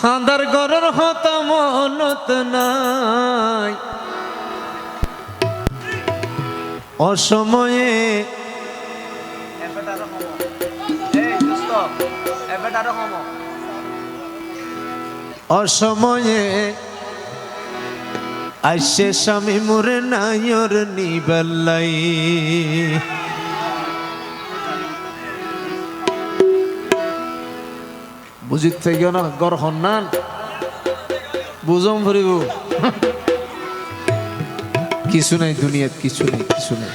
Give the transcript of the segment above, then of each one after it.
খাঁদার গরর হতা মনত নাই। অসময়ে অসময়ে আইসে স্বামী মোরে নাইর নিবাল্লাই। বুঝিত থেকে না গর হন্নান বুঝম ফুরিব। কিছু নাই দুনিয়াত কিছু নাই কিছু নাই।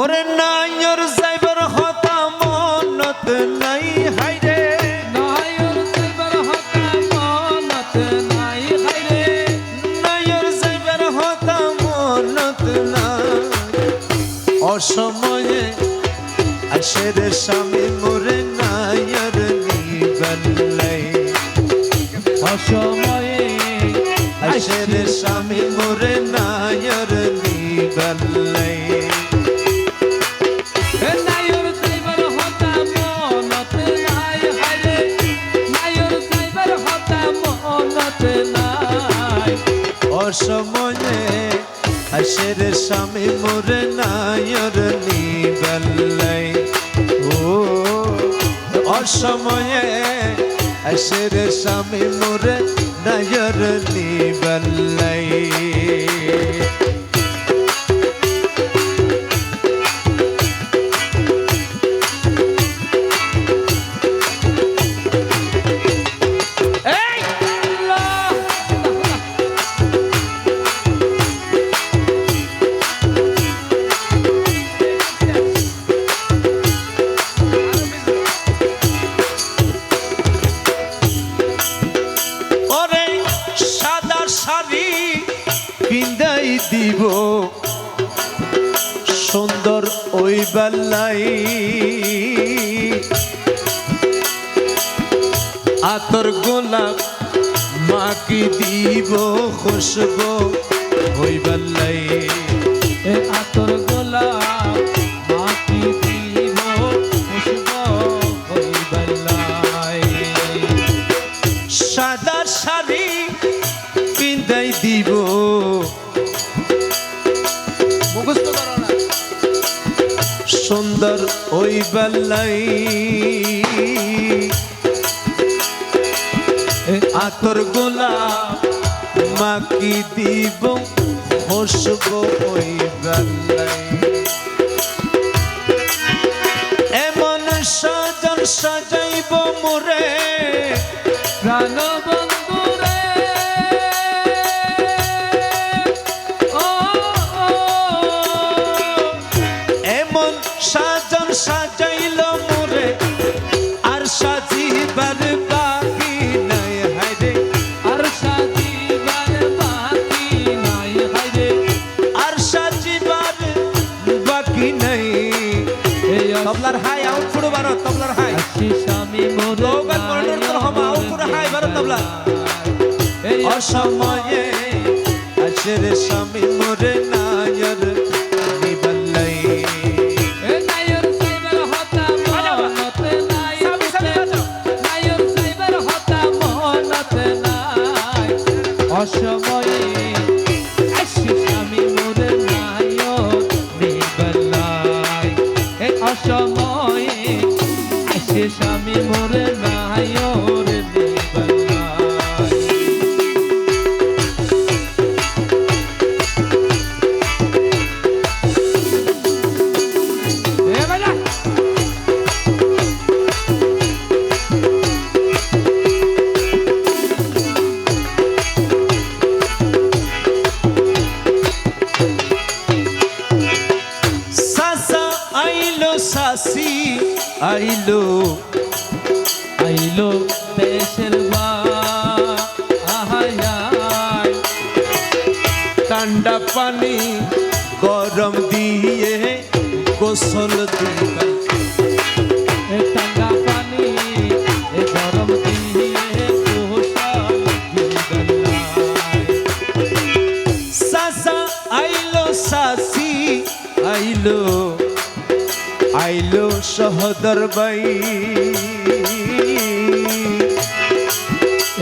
ওরে নাইর যাইবার হতা মনত নাই হাইরে নাইর হতা মনত নাই নিবাল্লাই অসময়ে আশের স্বামী মোরে নিবাল্লাই নায়র সাইবার হতা মনত নাই হাইরে নায়র হতা অসময়ে আশের স্বামী মোরে নাইর নিবাল্লাই অসময়ে আশের স্বামী মোরে নাইর নিবাল্লাই দিব। সুন্দর ওই বেলাই আতর গোলাপ মাকে দিব খুশবো। ওই বেলাই আতর আতর এ আতর গোলাপ মাকি দিব হসব ওই বেল্লাই এমন সজন সাজাইব মোরে প্রাণ এই অসময়ে আশের স্বামী মোরে নায়র আইলো আইলো আহায় ঠান্ডা পানি গরম দিয়ে গোসল দিবা। ঠান্ডা পানি গরম দিয়ে গোসল সাসা আইলো, সাসি আইলো। আইলো সহদর বাই।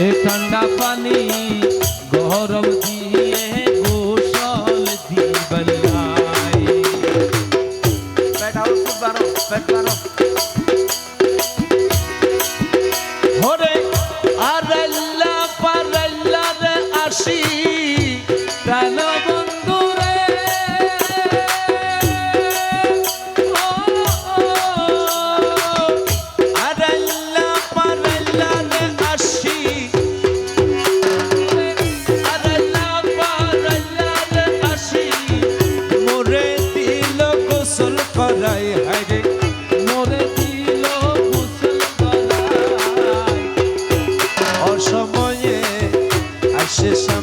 এ ঠান্ডা পানি গরম দিয়ে গোসল দিবলাই বেটা উঠো বারো বেট This.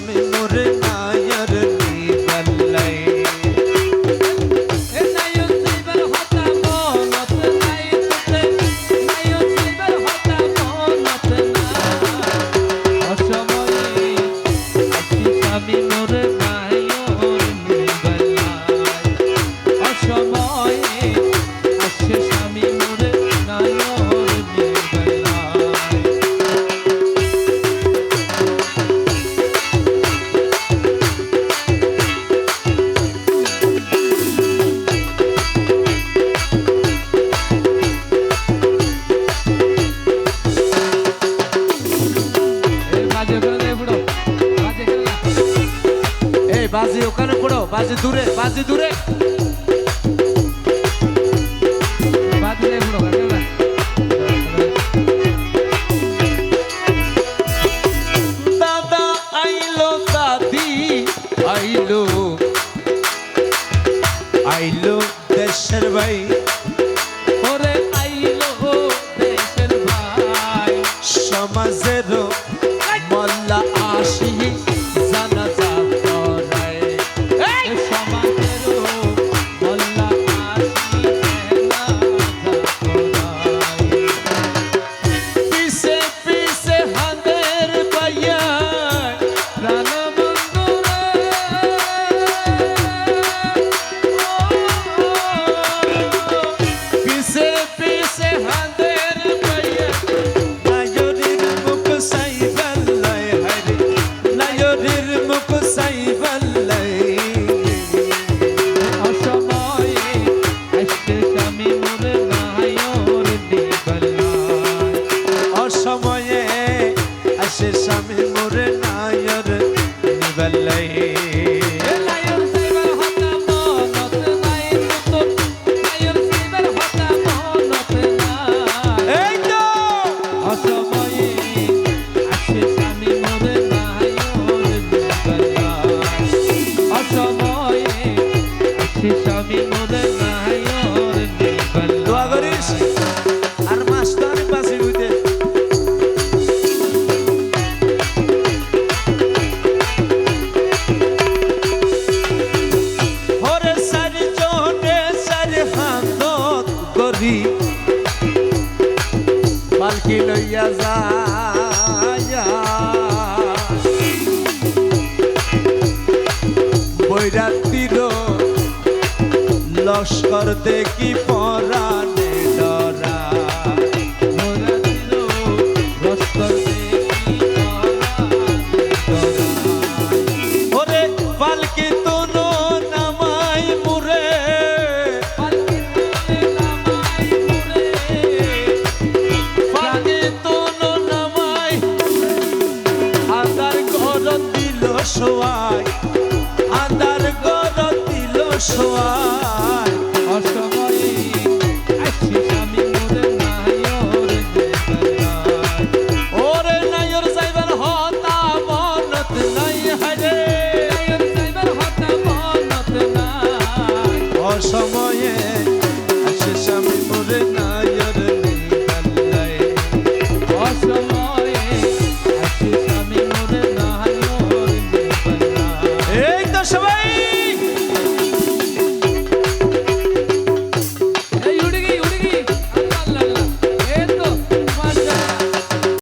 বাজে দূরে বাজে দূরে। কইরা দিল লস্কর দেখি পরাণ।